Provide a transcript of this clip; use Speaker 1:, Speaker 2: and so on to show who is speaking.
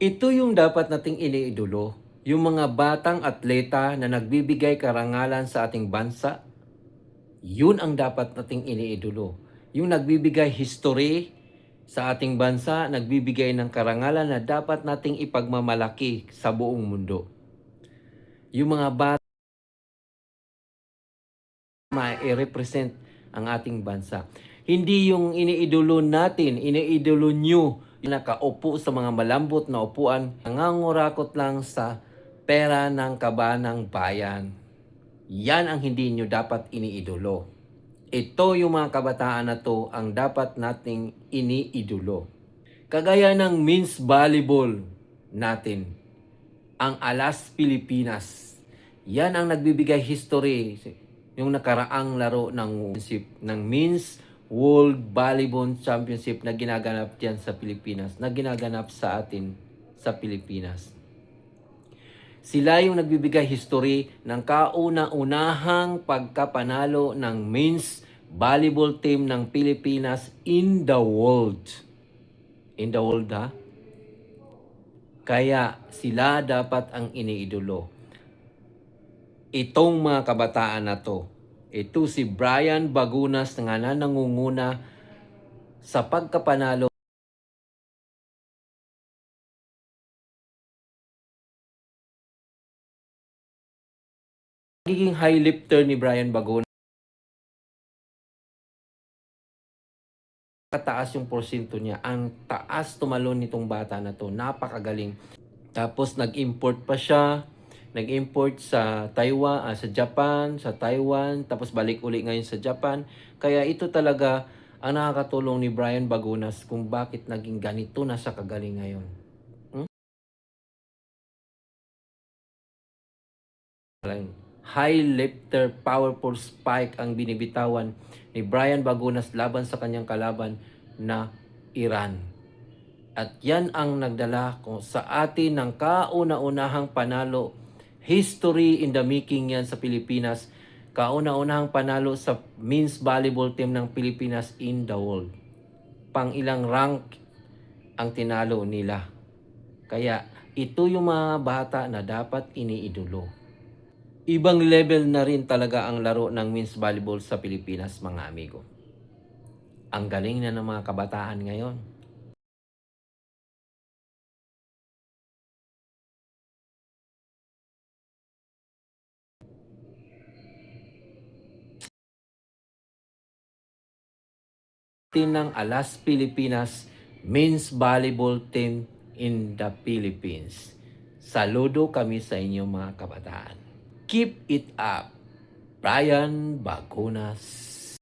Speaker 1: Ito yung dapat nating iniidolo. Yung mga batang atleta na nagbibigay karangalan sa ating bansa, yun ang dapat nating iniidolo. Yung nagbibigay history sa ating bansa, nagbibigay ng karangalan na dapat nating ipagmamalaki sa buong mundo. Yung mga bata ma-represent ang ating bansa. Hindi yung iniidolo natin, iniidolo nyo, nakaupo sa mga malambot na upuan, nangangurakot lang sa pera ng kaba ng bayan. Yan ang hindi nyo dapat iniidolo. Ito yung mga kabataan na to ang dapat nating iniidolo. Kagaya ng men's volleyball natin, ang Alas Pilipinas. Yan ang nagbibigay history yung nakaraang laro ng ng men's World Volleyball Championship na ginaganap diyan sa Pilipinas, na ginaganap sa atin sa Pilipinas. Sila yung nagbibigay history ng kauna-unahang pagkapanalo ng men's volleyball team ng Pilipinas in the world. In the world ha? Kaya sila dapat ang iniidolo. Itong mga kabataan na to, ito si Brian Bagunas na nga nangunguna sa pagkapanalo Magiging high lifter ni Brian Bagunas kataas yung porsyento niya. Ang taas tumalon nitong bata na to. Napakagaling. Tapos nag-import pa siya. Nag-import sa Taiwan, ah, sa Japan, sa Taiwan, tapos balik uli ngayon sa Japan. Kaya ito talaga ang nakakatulong ni Brian Bagunas kung bakit naging ganito na sa kagaling ngayon. Hmm? High lifter, powerful spike ang binibitawan ni Brian Bagunas laban sa kanyang kalaban na Iran. At yan ang nagdala ko sa atin ng kauna-unahang panalo. History in the making yan sa Pilipinas. Kauna-unahang panalo sa men's volleyball team ng Pilipinas in the world. Pang ilang rank ang tinalo nila. Kaya ito yung mga bata na dapat iniidolo. Ibang level na rin talaga ang laro ng men's volleyball sa Pilipinas, mga amigo. Ang galing na ng mga kabataan ngayon. Team ng Alas Pilipinas men's volleyball team in the Philippines. Saludo kami sa inyo mga kabataan. Keep it up. Brian Bagunas